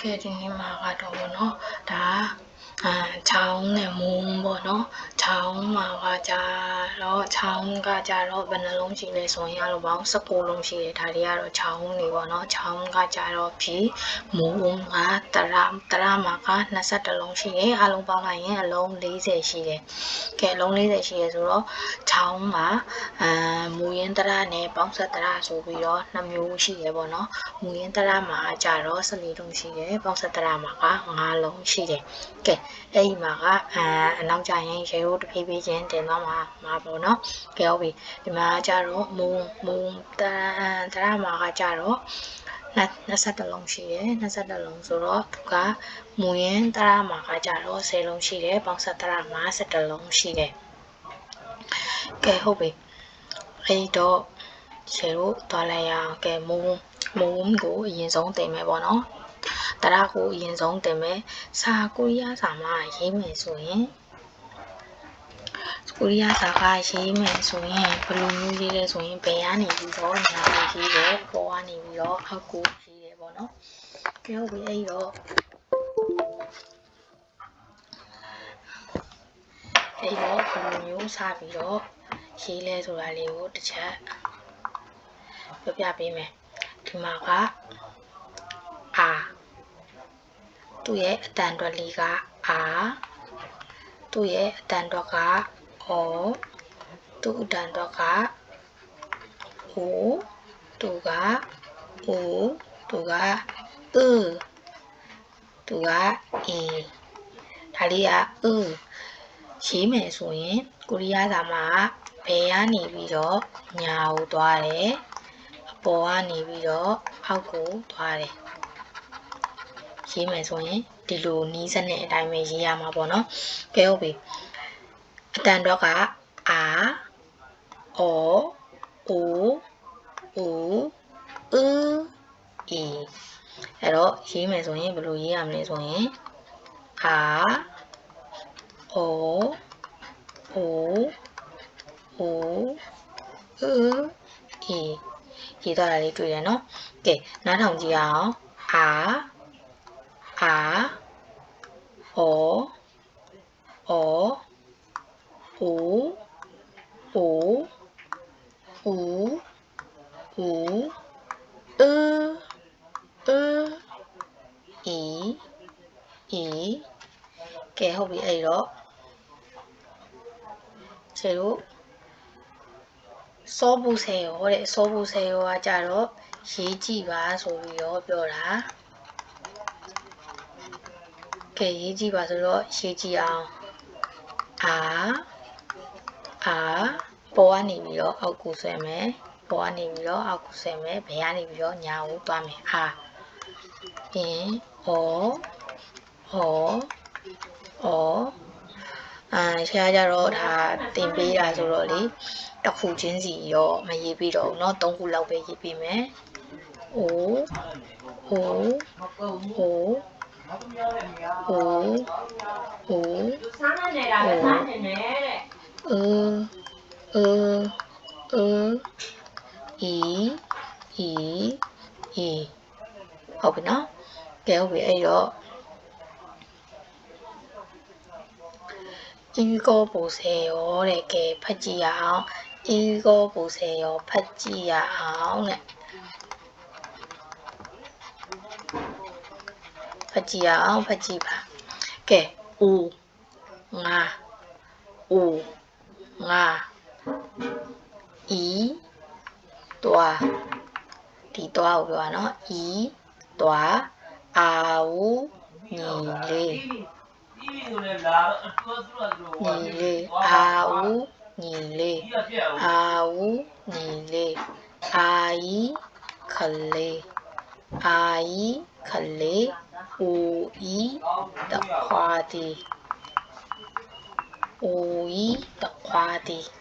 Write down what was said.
ကဲဒီနေ့မှာကတော့ဗောနော်ဒါ အာချောင်းနဲ့မုံပေါ့နော်ချောင်းမှာကကြတော့ချောင်းကကြတော့ဘယ်နှလုံးရှိလဲဆိုရင်အလုံးပေါင်း16လုံးရှိတယ်ဒါတွေကတော့ချောင်းတွေပေါ့နော်ချောင်းကကြတော့ဖြီမုံကတရတရမှာက22လုံးရှိတယ်အလုံးပေါင်းလိုက်ရင်အလုံး40ရှိတယ်ကဲအလုံး40ရှိရဆိုတော့ချောင်းမှာအာမူရင်းတရနဲ့ပေါင်းဆက်တရဆိုပြီးတော့နှစ်မျိုးရှိတယ်ပေါ့နော်မူရင်းတရမှာကြတော့14လုံးရှိတယ်ပေါင်းဆက်တရမှာက5လုံးရှိတယ်ကဲအဲ့ဒီမှာကအာအနောက်ကျရင်ရေရိုးတစ်ဖြည်းဖြည်းချင်းတင်သွားမှာမှာပေါ့နော်ကဲဟုတ်ပြီဒီမှာကြတော့မုံမုံတရတရမှာကကြတော့21လုံးရှိတယ်21လုံးဆိုတော့သူကမူရင်းတရမှာကကြတော့10လုံးရှိတယ်ပေါင်းဆက်တရမှာ17လုံးရှိတယ်ကဲဟုတ်ပြီအဲ့တော့ရှယ်တို့သွားလိုက်ရအောင်ကဲမုံ မုံကိုအရင်ဆုံးတင်မယ်ပေါ့နော်တရကိုအရင်ဆုံးတင်မယ်စာကိုရီးယားစာမှာရေးမယ်ဆိုရင်ကိုရီးယားစာကရေးမယ်ဆိုရင်ဘယ်လိုမျိုးရေးလဲဆိုရင်ဘယ်ကနေပြီးတော့ညာကိုရေးတယ်ပေါ်ကနေပြီးတော့အောက်ကိုရေးတယ်ပေါ့နော်ကဲဟုတ်ပြီအဲ့တော့အဲ့တော့ဘယ်လိုမျိုးစပြီးတော့ရေးလဲဆိုတာလေးကိုတစ်ချက်ပြပြပေးမယ် ဒီမှာကအာသူ့ရဲ့အတန်တွက်လေးကအာသူ့ရဲ့အတန်တွက်ကအောသူ့အတန်တွက်ကအိုသူကအိုသူကအသူကအီဒါလေးကအရေးမယ်ဆိုရင်ကိုရီးယားစာမှာဘယ်ကနေပြီးတော့ညာကိုသွားတယ်အ ပေါ်ကနေပြီးတော့အောက်ကိုသွားတယ်ရေးမယ်ဆိုရင်ဒီလိုနီးစနစ်အတိုင်းပဲရေးရမှာပေါ့နော်ကဲဟုတ်ပြီအတန်တော့ကအာအောအိုအိုအူအီအဲ့တော့ရေးမယ်ဆိုရင်ဘယ်လိုရေးရမလဲဆိုရင်အာအောအိုအိုအူအီ ရေးသွားတာလေးတွေ့တယ်နော်ကဲနားထောင်ကြည့်အောင်အာအာအောအောအိုအိုအိုအိုအူအူအီအီကဲဟုတ်ပြီအဲ့တော့ခြေတို့ စောဘူးဆယ်ရောတဲ့စောဘူးဆယ်ရောကကြတော့ရေးကြည့်ပါဆိုပြီးတော့ပြောတာကဲရေးကြည့်ပါဆိုတော့ရေးကြည့်အောင်အာအာပေါ်ကနေပြီးတော့အောက်ကိုဆွဲမယ်ပေါ်ကနေပြီးတော့အောက်ကိုဆွဲမယ်ဘယ်ကနေပြီးတော့ညာကိုသွားမယ်အာအင်းဩဩဩ အာဆရာကြတော့ဒါတင်ပေးတာဆိုတော့လေတစ်ခုချင်းစီရောမရေးပြီးတော့เนาะသုံးခုလောက်ပဲရေးပြီးမယ်။အိုးဟိုးဟိုးဟိုးဟိုး စားနေနေတာပဲစားနေတယ်တဲ့ အအအအီအီအီဟုတ်ပြီနော်ကဲဟုတ်ပြီအဲ့တော့ အီကိုပူစေရောတဲ့ကဲဖတ်ကြည့်ရအောင်အီကိုပူစေရောဖတ်ကြည့်ရအောင်တဲ့ဖတ်ကြည့်ရအောင်ဖတ်ကြည့်ပါကဲဦးငါဦးငါအီတွားဒီတွားကိုပြော တာနော်အီတွားအာဝညီလေးဒီလိုလေလာတော့သူတို့